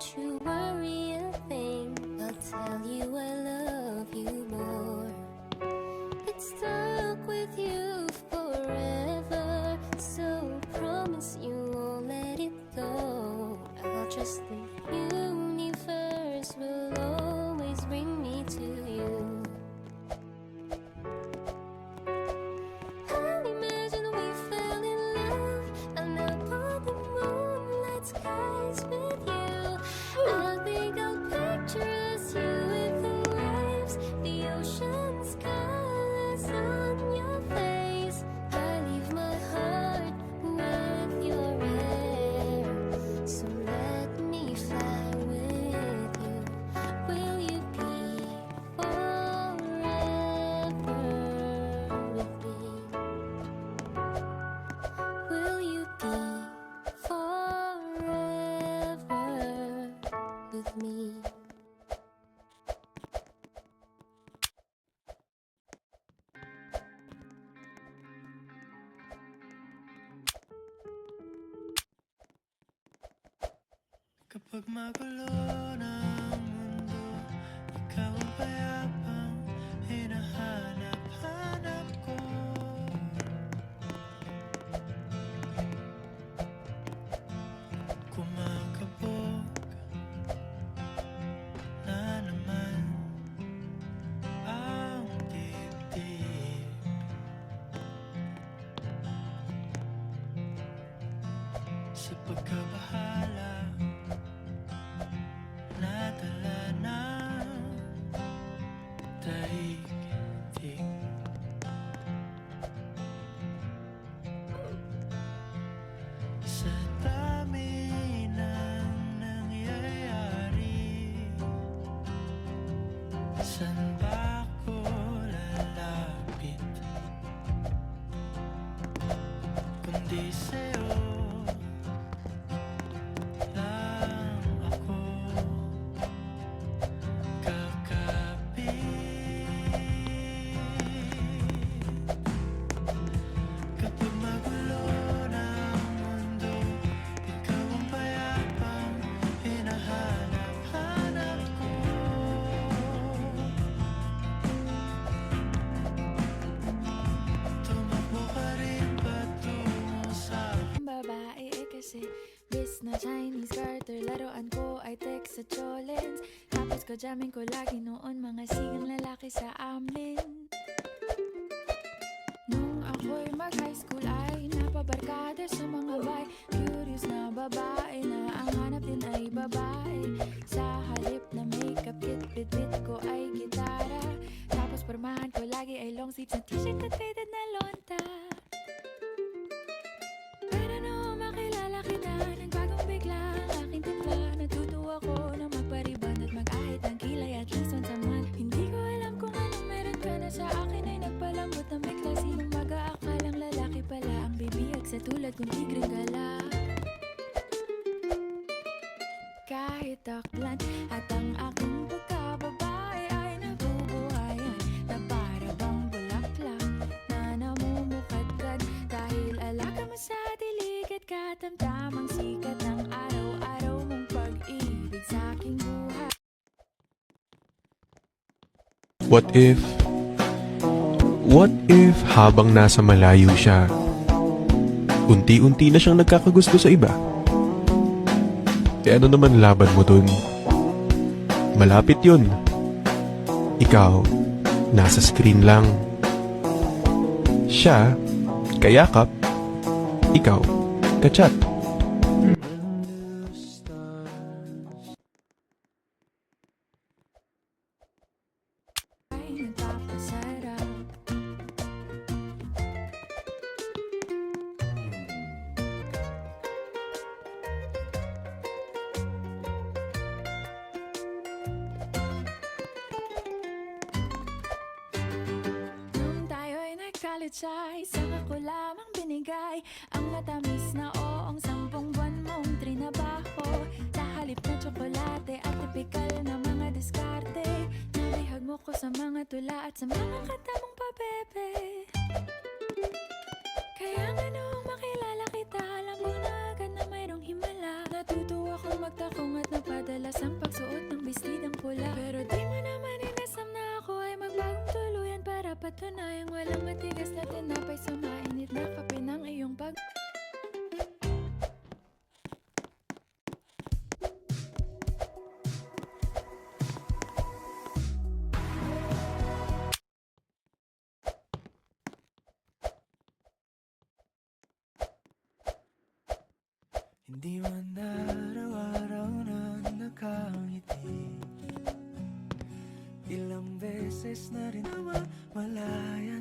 Don't you worry a thing. I'll tell you I love you more. It's stuck with you forever. So promise you won't let it go. I'll trust Kapag magulo ng mundo Ikaw ang payapang hinahanap-hanap ko. Kumakabog na naman ang dibdib. Sa pagkabahala deseo. Na Chinese garter Laruan ko ay text sa cholens. Tapos ko jamming ko lagi noon Mga sigang lalaki sa amin Nung ako'y mag high school ay Napabarkada sa mga bay Curious na babae na Ang hanap din ay babae. Sa halip na makeup kit Bit-bit ko ay gitara. Tapos pormahan ko lagi ay long sleeves na t-shirt at faded na lonta tulad kong tigre gala. Kahit aklan at ang aking pagkababae ay nabubuhayan Na para bang bulaklak na namumukadkad. Dahil alaga mo sa dilig at katamtamang sikat ng araw-araw mong pag-ibig sa aking buhay. What if... What if habang nasa malayo siya, unti-unti na siyang nagkakagusto sa iba? E ano naman laban mo dun? Malapit yun. Ikaw, nasa screen lang. Siya, kayakap. Ikaw, kachat. Isa ko lamang binigay. Ang matamis na oong sampung buwan mong trinabaho. Nahalip na tsokolate at tipikal na mga diskarte. Nabihag mo ko sa mga tula at sa mga katamong pabebe Kaya nga noong makilala kita Alam mo na agad na mayroong himala. Natutuwa kong magtakong at napadalas Ang pagsuot ng bistidang pula. Hindi man araw-araw na nakangiti. Ilang beses na rin naman malaya